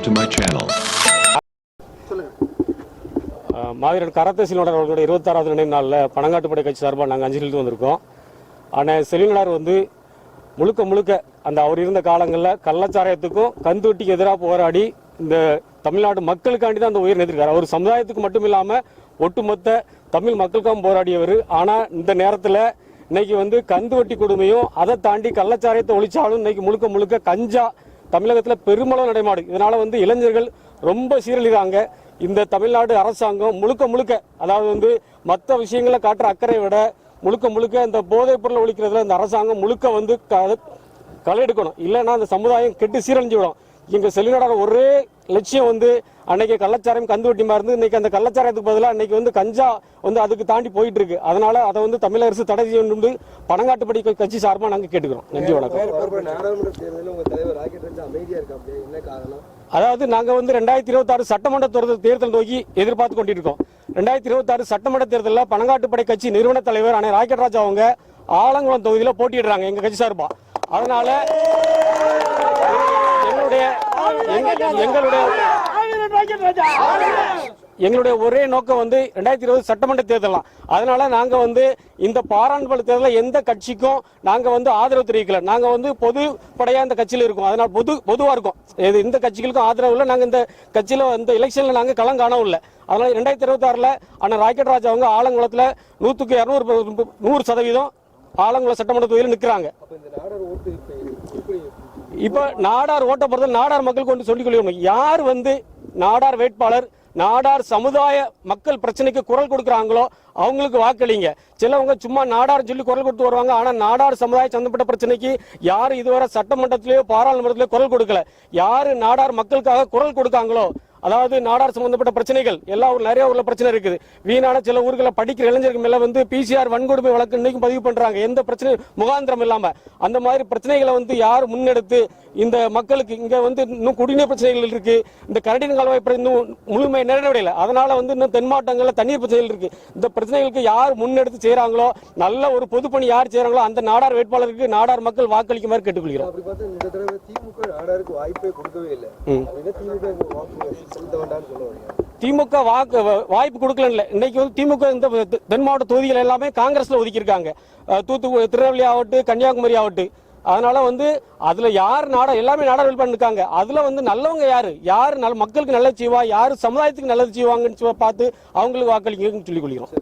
subscribe to my channel. மாவீரன் கரத்த செல்வனார் அவர்களுடைய இருபத்தாறாவது நினைவு நாளில் பணங்காட்டுப்படை கட்சி சார்பாக நாங்கள் அஞ்சலி வந்திருக்கோம். ஆனால் செல்வனார் வந்து முழுக்க முழுக்க அந்த அவர் இருந்த காலங்களில் கள்ளச்சாராயத்துக்கும் கந்துவட்டிக்கு எதிராக போராடி இந்த தமிழ்நாடு மக்களுக்காண்டி தான் அந்த உயிர் நிறுத்திருக்காரு அவர் சமுதாயத்துக்கு மட்டும் இல்லாமல் ஒட்டுமொத்த தமிழ் மக்களுக்காகவும் போராடியவர். ஆனால் இந்த நேரத்தில் இன்னைக்கு வந்து கந்துவட்டி கொடுமையும் அதை தாண்டி கள்ளச்சாராயத்தை ஒழிச்சாலும் இன்னைக்கு முழுக்க முழுக்க கஞ்சா தமிழகத்தில் பெருமளவு நடைமாடு இதனால் வந்து இளைஞர்கள் ரொம்ப சீரழிகிறாங்க. இந்த தமிழ்நாடு அரசாங்கம் முழுக்க முழுக்க அதாவது வந்து மற்ற விஷயங்களை காட்டுற அக்கறையை விட முழுக்க முழுக்க இந்த போதைப் பொருளை ஒழிக்கிறதுல இந்த அரசாங்கம் முழுக்க வந்து க- களை எடுக்கணும். இல்லைன்னா அந்த சமுதாயம் கெட்டு சீரழிஞ்சு விடும். இங்க செல்லினோட ஒரே லட்சியம் வந்து அன்னைக்கு கள்ளச்சாராயம் கந்து வட்டிமா இருந்து இன்னைக்கு அந்த கள்ளச்சாராயத்துக்கு பதிலாக இன்னைக்கு வந்து கஞ்சா வந்து அதுக்கு தாண்டி போயிட்டு இருக்கு அதனால அதை வந்து தமிழக அரசு தடை செய்யணும் பணங்காட்டுப்படி கட்சி சார்பாக நாங்கள் கேட்டுக்கிறோம். நன்றி வணக்கம். அதாவது நாங்க வந்து ரெண்டாயிரத்தி இருபத்தாறு சட்டமன்ற தேர்தல் தேர்தல் நோக்கி எதிர்பார்த்து கொண்டிருக்கோம் ரெண்டாயிரத்தி இருபத்தாறு சட்டமன்ற தேர்தலில் பனங்காட்டுப்படை கட்சி நிறுவன தலைவர் அண்ணன் ராக்கெட் ராஜா அவங்க ஆலங்குளம் தொகுதியில் போட்டியிடுறாங்க எங்க கட்சி சார்பா. அதனால எங்களுடைய எங்களுடைய ஒரே நோக்கம் வந்து ரெண்டாயிரத்தி இருபது சட்டமன்ற தேர்தல் தான். அதனால நாங்க வந்து இந்த பாராளுமன்ற தேர்தலில் எந்த கட்சிக்கும் நாங்க வந்து ஆதரவு தெரிவிக்கல. நாங்க வந்து பொது படையா இந்த கட்சியில இருக்கோம். அதனால பொது பொதுவா இருக்கும். இது இந்த கட்சிகளுக்கும் ஆதரவு இல்லை. நாங்க இந்த கட்சியில இந்த எலெக்ஷன்ல நாங்க களம் காணவும் இல்லை. அதனால ரெண்டாயிரத்தி இருபத்தி ஆறுல அண்ணன் ராக்கெட் ராஜா அவங்க ஆலங்குளத்துல நூத்துக்கு இருநூறு நூறு சதவீதம் ஆலங்குளம் சட்டமன்ற தொகுதியில் நிற்கிறாங்க இப்போ இப்ப நாடார் ஓட்ட பொறுத்த நாடார் மக்களுக்கு ஒன்று சொல்லிக் கொள்ளணும் யார் வந்து நாடார் வேட்பாளர் நாடார் சமுதாய மக்கள் பிரச்சனைக்கு குரல் கொடுக்குறாங்களோ அவங்களுக்கு வாக்களிங்க. சிலவங்க சும்மா நாடார் சொல்லி குரல் கொடுத்து வருவாங்க. ஆனா நாடார் சமுதாய சந்தப்பட்ட பிரச்சனைக்கு யார் இதுவரை சட்டமன்றத்திலேயோ பாராளுமன்றத்திலேயோ குரல் கொடுக்கல. யாரு நாடார் மக்களுக்காக குரல் கொடுக்காங்களோ அதாவது நாடார் சம்பந்தப்பட்ட பிரச்சனைகள். எல்லா ஊர் நிறைய ஊர்ல பிரச்சனை இருக்குது. வீணான சில ஊர்களில் படிக்கிற இளைஞர்கள் மேல வந்து பிசிஆர் வன்கொடுமை வழக்கு இன்னைக்கும் பதிவு பண்றாங்க. எந்த பிரச்சனை முகாந்திரம் இல்லாம. அந்த மாதிரி பிரச்சனைகளை வந்து யார் முன்னெடுத்து இந்த மக்களுக்கு இங்க வந்து இன்னும் குடிநீர் பிரச்சனைகள் இருக்கு. இந்த கரடின் கால்வாய் இன்னும் முழுமை நிறைவடையல. அதனால வந்து இன்னும் தென் மாவட்டங்கள்ல தண்ணீர் பிரச்சனைகள் இருக்கு. இந்த பிரச்சனைகளுக்கு யார் முன்னெடுத்து செய்றாங்களோ நல்ல ஒரு பொதுப்பணி யார் செய்றாங்களோ அந்த நாடார் வேட்பாளருக்கு நாடார் மக்கள் வாக்களிக்குமாறு கேட்டுக்கொள்கிறோம். திமுக வாய்ப்பே கொடுக்கவே இல்லை. திமுக வாக்கு வாய்ப்பு கொடுக்கல இன்னைக்கு வந்து திமுக இந்த தென் மாவட்ட தொகுதிகள் எல்லாமே காங்கிரஸ்ல ஒதுக்கியிருக்காங்க. தூத்துக்குடி திருநெல்வேலி ஆகட்டும் கன்னியாகுமரி ஆகட்டும். அதனால வந்து அதுல யார் நாட எல்லாமே நாட பண்ணிருக்காங்க. அதுல வந்து நல்லவங்க யாரு? யாரு நல்ல மக்களுக்கு நல்லது செய்வா? யாரு சமுதாயத்துக்கு நல்லது செய்வாங்கன்னு சொல்லி பார்த்து அவங்களுக்கு வாக்களிங்கன்னு சொல்லிக் கொள்கிறோம்.